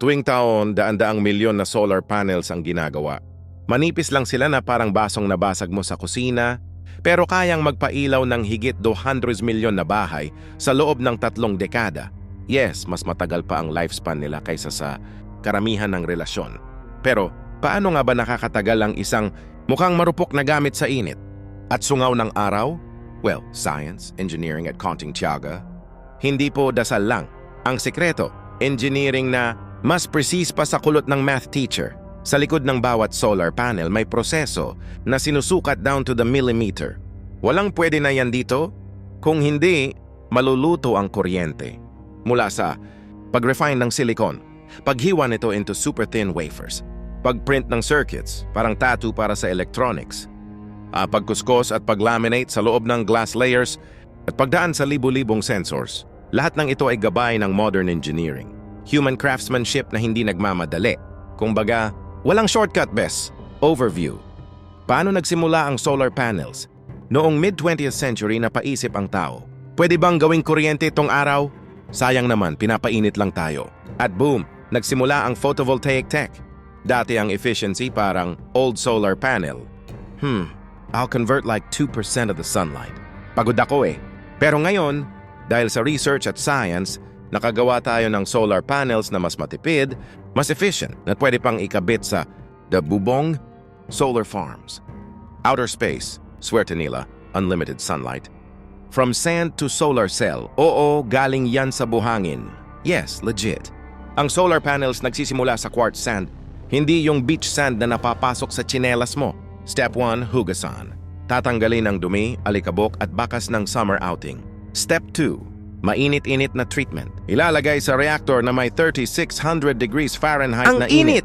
Tuwing taon, daan-daang milyon na solar panels ang ginagawa. Manipis lang sila na parang basong nabasag mo sa kusina, pero kayang magpailaw ng higit 200 milyon na bahay sa loob ng tatlong dekada. Yes, mas matagal pa ang lifespan nila kaysa sa karamihan ng relasyon. Pero paano nga ba nakakatagal ang isang mukhang marupok na gamit sa init? At sungaw ng araw? Well, science, engineering at counting tiyaga. Hindi po dasal lang. Ang sekreto, engineering na mas precise pa sa kulot ng math teacher. Sa likod ng bawat solar panel may proseso na sinusukat down to the millimeter. Walang pwede na yan dito? Kung hindi, maluluto ang kuryente. Mula sa pag-refine ng silicon, paghiwa nito into super thin wafers, pag-print ng circuits, parang tattoo para sa electronics, ah, pagkuskos at pag-laminate sa loob ng glass layers, at pagdaan sa libu-libong sensors. Lahat ng ito ay gabay ng modern engineering. Human craftsmanship na hindi nagmamadali. Kumbaga, walang shortcut, bes. Overview. Paano nagsimula ang solar panels? Noong mid-20th century napaisip ang tao, pwede bang gawing kuryente itong araw? Sayang naman, pinapainit lang tayo. At boom, nagsimula ang photovoltaic tech. Dati ang efficiency parang old solar panel. Hmm, I'll convert like 2% of the sunlight. Pagod ako eh. Pero ngayon, dahil sa research at science, nakagawa tayo ng solar panels na mas matipid, mas efficient, at pwede pang ikabit sa the Bubong Solar Farms. Outer space, swerte nila, unlimited sunlight. From sand to solar cell, oo, galing yan sa buhangin. Yes, legit. Ang solar panels nagsisimula sa quartz sand, hindi yung beach sand na napapasok sa tsinelas mo. Step 1, hugasan. Tatanggalin ang dumi, alikabok at bakas ng summer outing. Step 2, mainit-init na treatment. Ilalagay sa reactor na may 3600 degrees Fahrenheit Ang na init.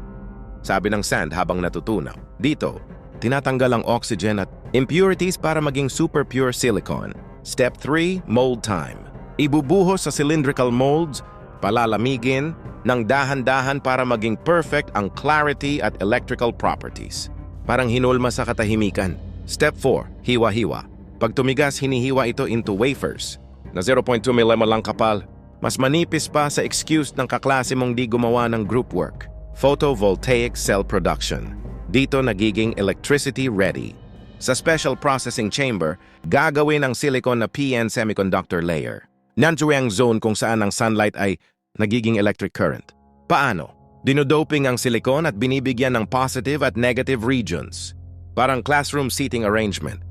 Sabi ng sand habang natutunaw. Dito, tinatanggal ang oxygen at impurities para maging super pure silicon. Step 3, mold time. Ibubuhos sa cylindrical molds, palalamigin, ng dahan-dahan para maging perfect ang clarity at electrical properties. Parang hinulma sa katahimikan. Step 4, hiwa-hiwa. Pag tumigas, hinihiwa ito into wafers na 0.2 mm lang kapal. Mas manipis pa sa excuse ng kaklase mong di gumawa ng group work. Photovoltaic cell production. Dito nagiging electricity ready. Sa special processing chamber, gagawin ang silicon na PN semiconductor layer. Nandiyo ang zone kung saan ang sunlight ay nagiging electric current. Paano? Dinodoping ang silicon at binibigyan ng positive at negative regions. Parang classroom seating arrangement.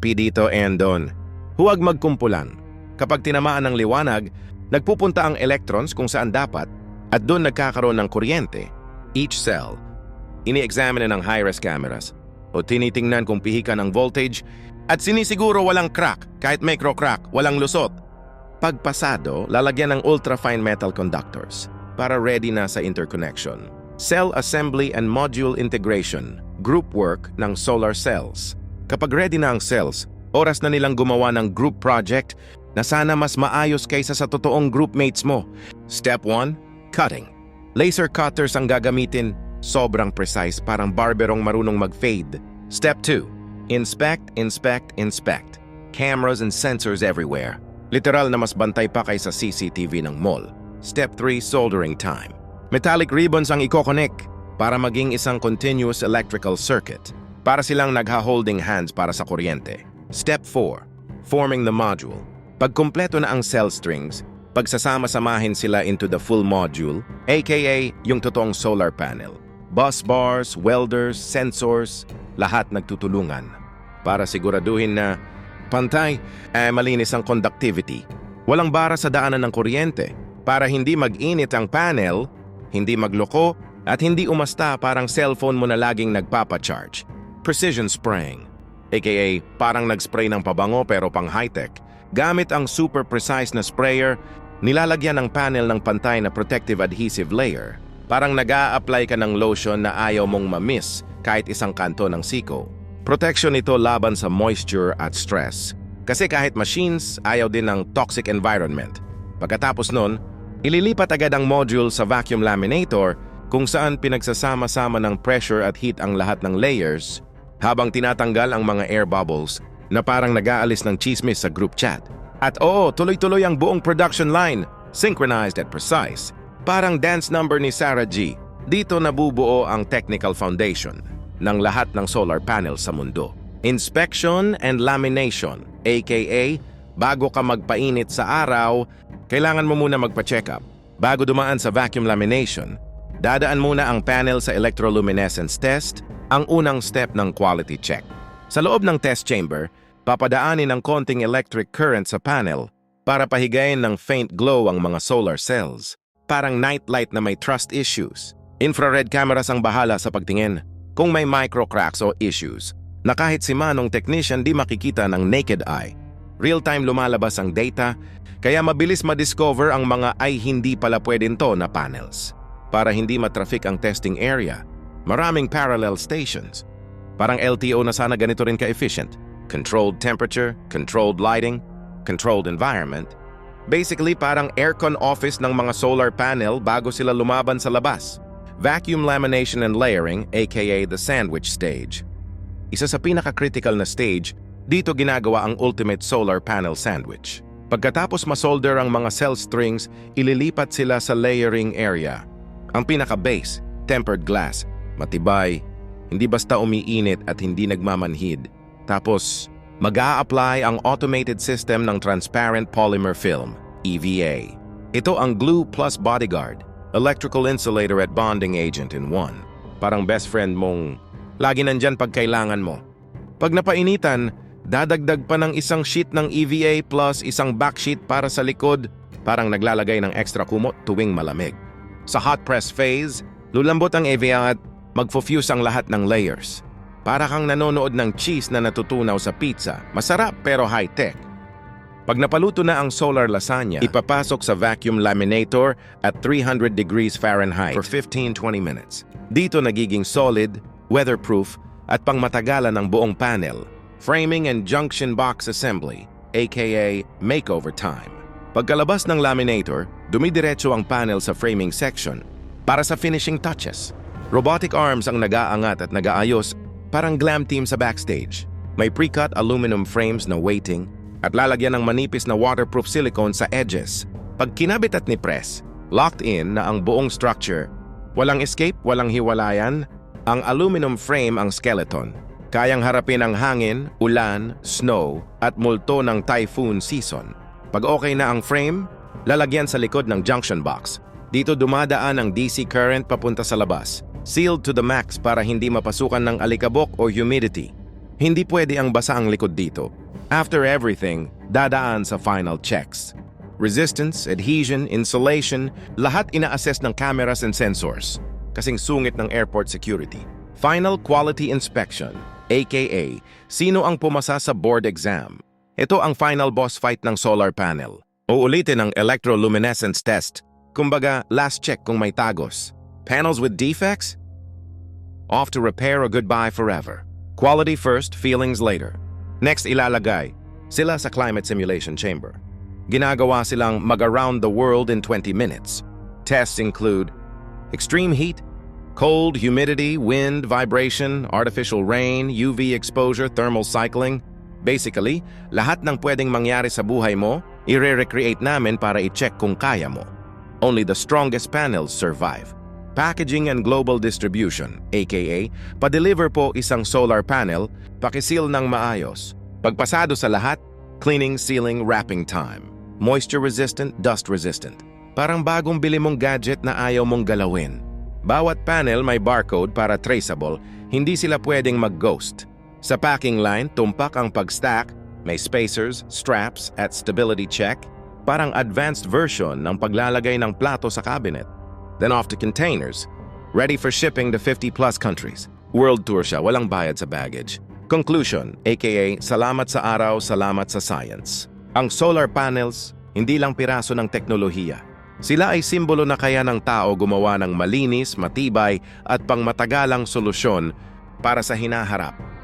P dito and doon. Huwag magkumpulan. Kapag tinamaan ng liwanag, nagpupunta ang electrons kung saan dapat at doon nagkakaroon ng kuryente. Each cell, ini-examine ng high-res cameras o tinitingnan kung pihikan ang voltage at sinisiguro walang crack kahit micro-crack, walang lusot. Pagpasado, lalagyan ng ultra-fine metal conductors para ready na sa interconnection. Cell assembly and module integration, group work ng solar cells. Kapag ready na ang cells, oras na nilang gumawa ng group project na sana mas maayos kaysa sa totoong groupmates mo. Step 1, cutting. Laser cutters ang gagamitin, sobrang precise parang barberong marunong mag-fade. Step 2, inspect, inspect, inspect. Cameras and sensors everywhere. Literal na mas bantay pa kaysa CCTV ng mall. Step 3, soldering time. Metallic ribbons ang iko-connect para maging isang continuous electrical circuit. Para silang nagha-holding hands para sa kuryente. Step 4, forming the module. Pag kumpleto na ang cell strings, pagsasama-samahin sila into the full module, aka yung totoong solar panel. Bus bars, welders, sensors, lahat nagtutulungan para siguraduhin na pantay ay malinis ang conductivity. Walang bara sa daanan ng kuryente para hindi mag-init ang panel, hindi magloko, at hindi umasta parang cellphone mo na laging nagpapacharge. Precision spraying, aka parang nag-spray ng pabango pero pang high-tech. Gamit ang super precise na sprayer, nilalagyan ng panel ng pantay na protective adhesive layer. Parang nag apply ka ng lotion na ayaw mong mamiss kahit isang kanto ng siko. Protection ito laban sa moisture at stress. Kasi kahit machines, ayaw din ng toxic environment. Pagkatapos nun, ililipat agad ang module sa vacuum laminator kung saan pinagsasama-sama ng pressure at heat ang lahat ng layers habang tinatanggal ang mga air bubbles na parang nag-aalis ng chismis sa group chat. At oo, tuloy-tuloy ang buong production line, synchronized at precise. Parang dance number ni Sarah G. Dito nabubuo ang technical foundation ng lahat ng solar panels sa mundo. Inspection and lamination, aka bago ka magpainit sa araw, kailangan mo muna magpa-check up. Bago dumaan sa vacuum lamination, dadaan muna ang panel sa electroluminescence test, ang unang step ng quality check. Sa loob ng test chamber, papadaanin ng konting electric current sa panel para pahigayin ng faint glow ang mga solar cells. Parang nightlight na may trust issues. Infrared cameras ang bahala sa pagtingin kung may micro cracks o issues na kahit si manong technician di makikita ng naked eye. Real-time lumalabas ang data, kaya mabilis ma-discover ang mga ay hindi pala pwedeng to na panels. Para hindi matraffic ang testing area, maraming parallel stations. Parang LTO na sana ganito rin ka-efficient. Controlled temperature, controlled lighting, controlled environment. Basically, parang aircon office ng mga solar panel bago sila lumaban sa labas. Vacuum lamination and layering, aka the sandwich stage. Isa sa pinaka-critical na stage, dito ginagawa ang ultimate solar panel sandwich. Pagkatapos masolder ang mga cell strings, ililipat sila sa layering area. Ang pinaka-base, tempered glass, matibay, hindi basta umiinit at hindi nagmamanhid. Tapos, mag apply ang automated system ng transparent polymer film, EVA. Ito ang glue plus bodyguard, electrical insulator at bonding agent in one. Parang best friend mong lagi nandyan pag kailangan mo. Pag napainitan, dadagdag pa ng isang sheet ng EVA plus isang back sheet para sa likod, parang naglalagay ng extra kumot tuwing malamig. Sa hot press phase, lulambot ang EVA at magfo-fuse ang lahat ng layers. Para kang nanonood ng cheese na natutunaw sa pizza, masarap pero high-tech. Pag napaluto na ang solar lasagna, ipapasok sa vacuum laminator at 300 degrees Fahrenheit for 15-20 minutes. Dito nagiging solid, weatherproof, at pangmatagalan ng buong panel, framing and junction box assembly, aka makeover time. Pagkalabas ng laminator, dumidiretso ang panel sa framing section para sa finishing touches. Robotic arms ang nag-aangat at nag-aayos parang glam team sa backstage. May pre-cut aluminum frames na waiting at lalagyan ng manipis na waterproof silicone sa edges. Pag kinabit at ni-press, locked in na ang buong structure. Walang escape, walang hiwalayan. Ang aluminum frame ang skeleton. Kayang harapin ang hangin, ulan, snow, at multo ng typhoon season. Pag okay na ang frame, lalagyan sa likod ng junction box. Dito dumadaan ang DC current papunta sa labas. Sealed to the max para hindi mapasukan ng alikabok o humidity. Hindi pwede ang basa ang likod dito. After everything, dadaan sa final checks. Resistance, adhesion, insulation, lahat ina-assess ng cameras and sensors. Kasing sungit ng airport security. Final quality inspection, aka sino ang pumasa sa board exam. Ito ang final boss fight ng solar panel. Uulitin ang electroluminescence test. Kumbaga, last check kung may tagos. Panels with defects? Off to repair or goodbye forever. Quality first, feelings later. Next ilalagay, sila sa climate simulation chamber. Ginagawa silang mag-around the world in 20 minutes. Tests include extreme heat, cold, humidity, wind, vibration, artificial rain, UV exposure, thermal cycling. Basically, lahat ng pwedeng mangyari sa buhay mo, ire-recreate namin para i-check kung kaya mo. Only the strongest panels survive. Packaging and Global Distribution, aka pa-deliver po isang solar panel, pakisil ng maayos. Pagpasado sa lahat, cleaning, sealing, wrapping time. Moisture resistant, dust resistant. Parang bagong bili mong gadget na ayaw mong galawin. Bawat panel may barcode para traceable, hindi sila pwedeng mag-ghost. Sa packing line, tumpak ang pag-stack, may spacers, straps, at stability check, parang advanced version ng paglalagay ng plato sa cabinet. Then off to containers, ready for shipping to 50 plus countries. World tour siya, walang bayad sa baggage. Conclusion, aka salamat sa araw, salamat sa science. Ang solar panels, hindi lang piraso ng teknolohiya. Sila ay simbolo na kaya ng tao gumawa ng malinis, matibay at pangmatagalang solusyon para sa hinaharap